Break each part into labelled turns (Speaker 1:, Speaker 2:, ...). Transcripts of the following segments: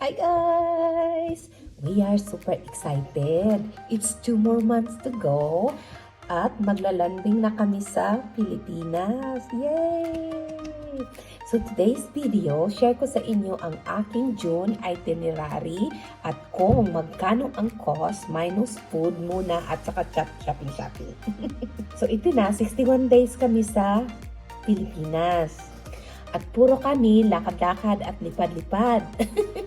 Speaker 1: Hi guys! We are super excited. It's two more months to go at maglalanding na kami sa Pilipinas. Yay! So today's video, share ko sa inyo ang aking June itinerary at kung magkano ang cost minus food muna at saka shop shopping shopping. so ito na, 61 days kami sa Pilipinas. At puro kami lakad-lakad at lipad-lipad.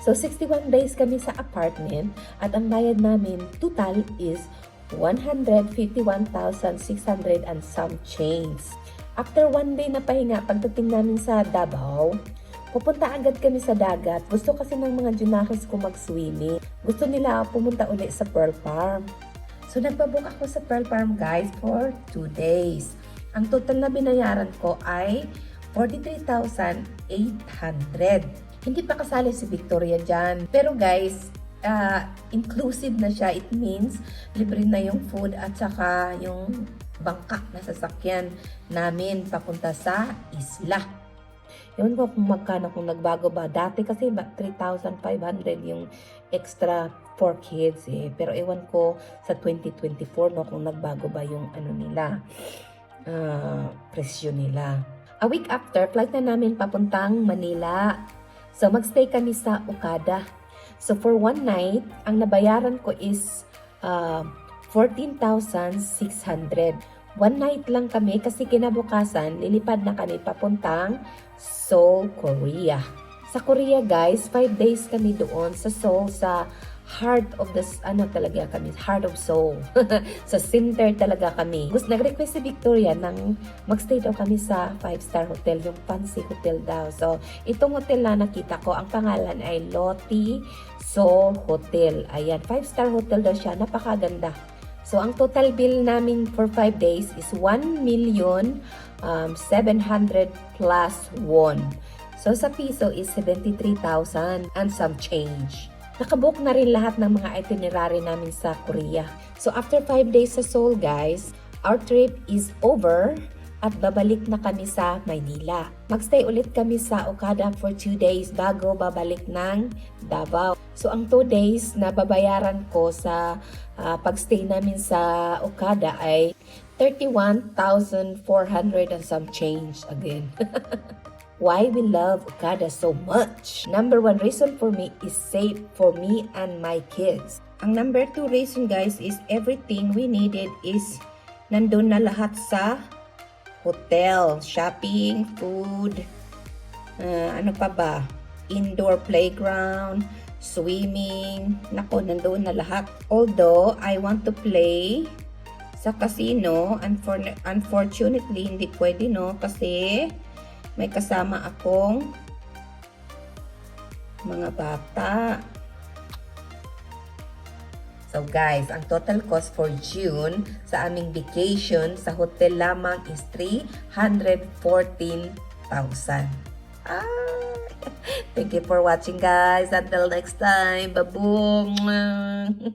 Speaker 1: so 61 days kami sa apartment at ang bayad namin total is 151,600 and some change. After one day na pahinga, pagdating namin sa Davao, pupunta agad kami sa dagat. Gusto kasi ng mga junakis ko mag-swimming. Gusto nila pumunta uli sa Pearl Farm. So nagpabook ako sa Pearl Farm guys for 2 days. Ang total na binayaran ko ay 43,800. Hindi pa kasali si Victoria dyan. Pero guys, uh, inclusive na siya. It means libre na yung food at saka yung bangka na sasakyan namin papunta sa isla. Ewan ko kung magkano kung nagbago ba. Dati kasi ba 3,500 yung extra for kids eh. Pero ewan ko sa 2024 no kung nagbago ba yung ano nila, ah, presyo nila. A week after, flight na namin papuntang Manila. So magstay kami sa Okada. So for one night, ang nabayaran ko is ah, 14,600. One night lang kami kasi kinabukasan, lilipad na kami papuntang Seoul, Korea. Sa Korea guys, 5 days kami doon sa Seoul, sa heart of the, ano talaga kami, heart of Seoul. sa center talaga kami. Gusto, nag-request si Victoria nang magstay daw kami sa 5-star hotel, yung fancy hotel daw. So, itong hotel na nakita ko, ang pangalan ay Loti Seoul Hotel. Ayan, 5-star hotel daw siya, napakaganda. So, ang total bill namin for 5 days is 1 million um, 700 plus won. So, sa piso is 73,000 and some change. Nakabook na rin lahat ng mga itinerary namin sa Korea. So, after 5 days sa Seoul, guys, our trip is over at babalik na kami sa Maynila. Magstay ulit kami sa Okada for 2 days bago babalik ng Davao. So, ang 2 days na babayaran ko sa ah, pagstay namin sa Okada ay 31,400 and some change again. Why we love Okada so much? Number one reason for me is safe for me and my kids. Ang number two reason guys is everything we needed is nandun na lahat sa hotel, shopping, food, ah, ano pa ba? Indoor playground, swimming. Nako, nandoon na lahat. Although, I want to play sa casino. Unfor- unfortunately, hindi pwede, no? Kasi may kasama akong mga bata. So guys, ang total cost for June sa aming vacation sa hotel lamang is 314,000. Ah! Thank you for watching guys. Until next time. Baboom!